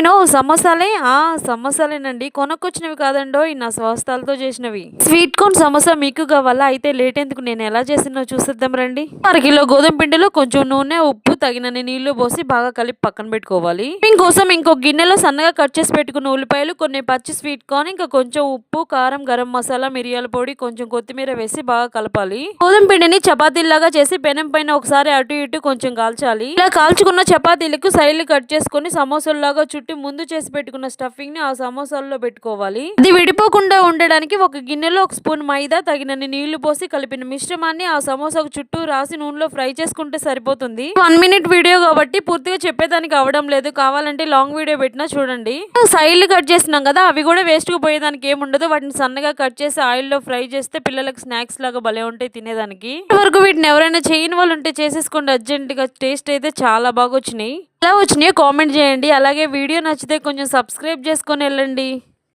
నేను సమోసాలే ఆ సమోసాలేనండి. కొనుక్కొచ్చినవి కాదండో ఈ నా స్వస్థాలతో చేసినవి. స్వీట్ కార్న్ సమోసా మీకు కావాలా? అయితే లేట్ ఎందుకు? నేను ఎలా చేసినో చూసేద్దాం రండి. అర కిలో గోధుమ పిండిలో కొంచెం నూనె ఉప్పు తగినన్ని నీళ్ళు పోసి బాగా కలిపి పక్కన పెట్టుకోవాలి. ఇంకోసం ఇంకో గిన్నెలో సన్నగా కట్ చేసి పెట్టుకున్న ఉల్లిపాయలు కొన్ని పచ్చి స్వీట్ కార్న్ ఇంకా కొంచెం ఉప్పు కారం గరం మసాలా మిరియాల పొడి కొంచెం కొత్తిమీర వేసి బాగా కలపాలి. గోధుమ పిండిని చపాతీలాగా చేసి పెనం పైన ఒకసారి అటు ఇటు కొంచెం కాల్చాలి. ఇలా కాల్చుకున్న చపాతీలకు సైడ్లు కట్ చేసుకొని సమోసాల్లాగా చుట్టూ ముందు చేసి పెట్టుకున్న స్టఫింగ్ని ఆ సమోసాల్లో పెట్టుకోవాలి. ఇది విడిపోకుండా ఉండడానికి ఒక గిన్నెలో ఒక స్పూన్ మైదా తగినన్ని నీళ్ళు పోసి కలిపిన మిశ్రమాన్ని ఆ సమోసాకు చుట్టూ రాసి నూనెలో ఫ్రై చేసుకుంటే సరిపోతుంది. వన్ మినిట్ వీడియో కాబట్టి పూర్తిగా చెప్పేదానికి అవడం లేదు. కావాలంటే లాంగ్ వీడియో పెట్టినా చూడండి. సైడ్లు కట్ చేసినాం కదా అవి కూడా వేస్ట్గా పోయేదానికి ఏముండదు వాటిని సన్నగా కట్ చేసి ఆయిల్లో ఫ్రై చేస్తే పిల్లలకు స్నాక్స్ లాగా భలే ఉంటాయి తినేదానికి. వరకు వీటిని ఎవరైనా చేయని వాళ్ళు ఉంటే చేసేసుకోండి. అర్జెంట్గా టేస్ట్ అయితే చాలా బాగా వచ్చినాయి. ఎలా వచ్చినాయో కామెంట్ చేయండి. అలాగే వీడియో నచ్చితే కొంచెం సబ్స్క్రైబ్ చేసుకొని వెళ్ళండి.